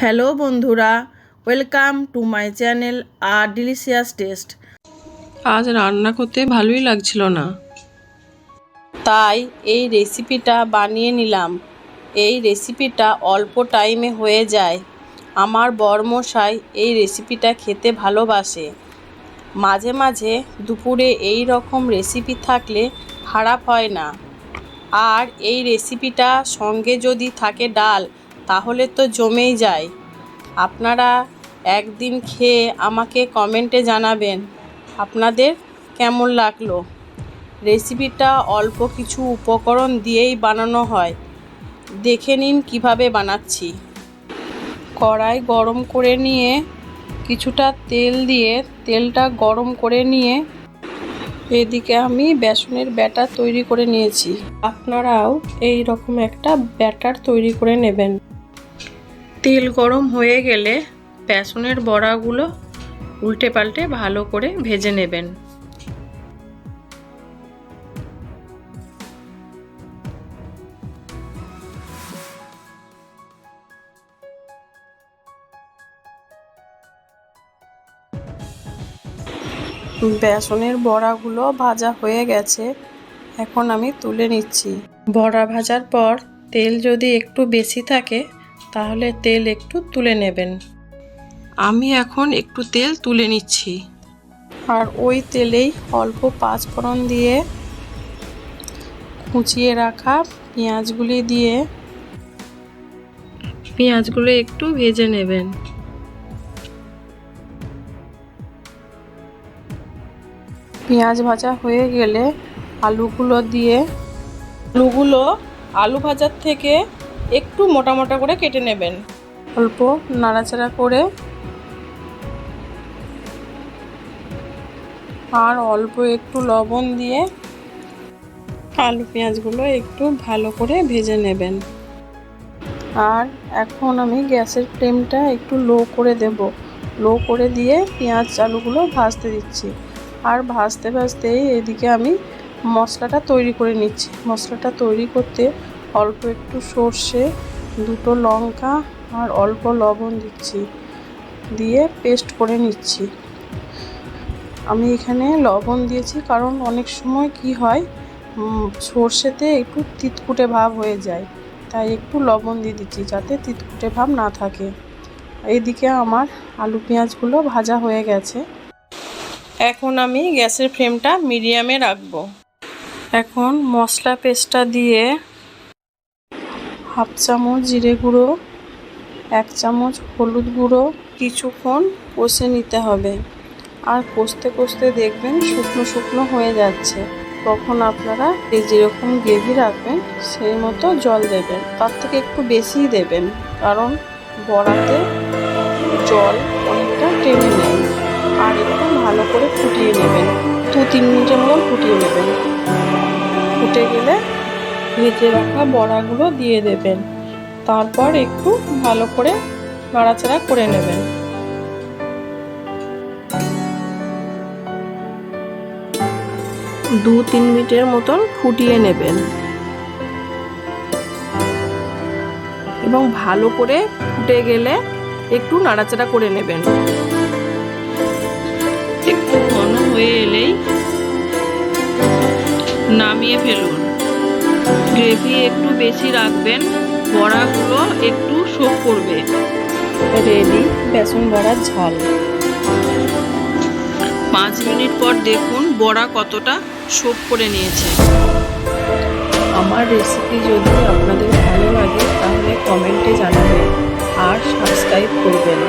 Hello বন্ধুরা, welcome to my channel আর delicious taste. আজ রান্না করতে ভালোই লাগছিল না। তাই এই রেসিপিটা বানিয়ে নিলাম। এই রেসিপিটা অল্প টাইমে হয়ে যায়। আমার বরমশাই এই রেসিপিটা খেতে ভালোবাসে। মাঝে মাঝে দুপুরে এই রকম রেসিপি থাকলে খারাপ হয় না। আর এই রেসিপিটা সঙ্গে যদি থাকে ডাল তাহলে তো জমেই যায়। আপনারা একদিন খেয়ে আমাকে কমেন্টে জানাবেন, আপনাদের কেমন লাগল? রেসিপিটা অল্প কিছু উপকরণ দিয়েই বানানো হয়। দেখে নিন কীভাবে বানাচ্ছি। কড়াই গরম করে নিয়ে, কিছুটা তেল দিয়ে তেলটা গরম করে নিয়ে, এদিকে আমি বেসনের ব্যাটার তৈরি করে নিয়েছি। আপনারাও এই রকম একটা ব্যাটার তৈরি করে নেবেন। তেল গরম হয়ে গেলে বেসনের বড়াগুলো উল্টে পাল্টে ভালো করে ভেজে নেবেন। বেসনের বড়াগুলো ভাজা হয়ে গেছে এখন আমি তুলে নিচ্ছি। বড়া ভাজার পর তেল যদি একটু বেশি থাকে তাহলে তেল একটু তুলে নেবেন। আমি এখন একটু তেল তুলে নিচ্ছি। আর ওই তেলেই অল্প পাঁচফোড়ন দিয়ে কুচিয়ে রাখা পেঁয়াজগুলি দিয়ে পেঁয়াজগুলো একটু ভেজে নেবেন। পেঁয়াজ ভাজা হয়ে গেলে আলুগুলো দিয়ে আলুগুলো আলু ভাজার থেকে একটু মোটা মোটা করে কেটে নেবেন। অল্প নাড়াচাড়া করে আর অল্প একটু লবণ দিয়ে আলু পেঁয়াজগুলো একটু ভালো করে ভেজে নেবেন। আর এখন আমি গ্যাসের ফ্লেমটা একটু লো করে দেব। লো করে দিয়ে পেঁয়াজ আলুগুলো ভাজতে দিচ্ছি। আর ভাজতে ভাজতে এদিকে আমি মশলাটা তৈরি করে নিচ্ছি। মশলাটা তৈরি করতে অল্প একটু সর্ষে, দুটো লঙ্কা আর অল্প লবণ দিচ্ছি। দিয়ে পেস্ট করে নিচ্ছি। আমি এখানে লবণ দিয়েছি কারণ অনেক সময় কি হয় সর্ষেতে একটু তিতকুটে ভাব হয়ে যায়। তাই একটু লবণ দিয়ে দিচ্ছি যাতে তিতকুটে ভাব না থাকে। এইদিকে আমার আলু পেঁয়াজগুলো ভাজা হয়ে গেছে। এখন আমি গ্যাসের ফ্লেমটা মিডিয়ামে রাখব। এখন মশলা পেস্টটা দিয়ে হাফ চামচ জিরে গুঁড়ো, এক চামচ হলুদ গুঁড়ো কিছুক্ষণ কষে নিতে হবে। আর কষতে কষতে দেখবেন শুকনো শুকনো হয়ে যাচ্ছে। তখন আপনারা এই যেরকম গ্রেভি রাখবেন, সেই মতো জল দেবেন। তার থেকে একটু বেশিই দেবেন, কারণ বড়াতে জল অনেকটা টেনে নেয়। আর একটু ভালো করে ফুটিয়ে নেবেন। দু তিন মিনিটের মতন ফুটিয়ে নেবেন। ফুটে গেলে ভেজে রাখা বড়াগুলো দিয়ে দেবেন। তারপর একটু ভালো করে নাড়াচাড়া করে নেবেন। দু তিন মিনিটের মতন ফুটিয়ে নেবেন। এবং ভালো করে ফুটে গেলে একটু নাড়াচাড়া করে নেবেন। একটু ঘন হয়ে এলেই নামিয়ে ফেলুন। গ্রেভি একটু বেশি রাখবেন বড়াগুলো একটু শোক করবে। রেডি বেসন বড়ার ঝাল। পাঁচ মিনিট পর দেখুন বড়া কতটা শোক করে নিয়েছে। আমার রেসিপি যদি আপনাদের ভালো লাগে তাহলে কমেন্টে জানাবেন আর সাবস্ক্রাইব করবেন।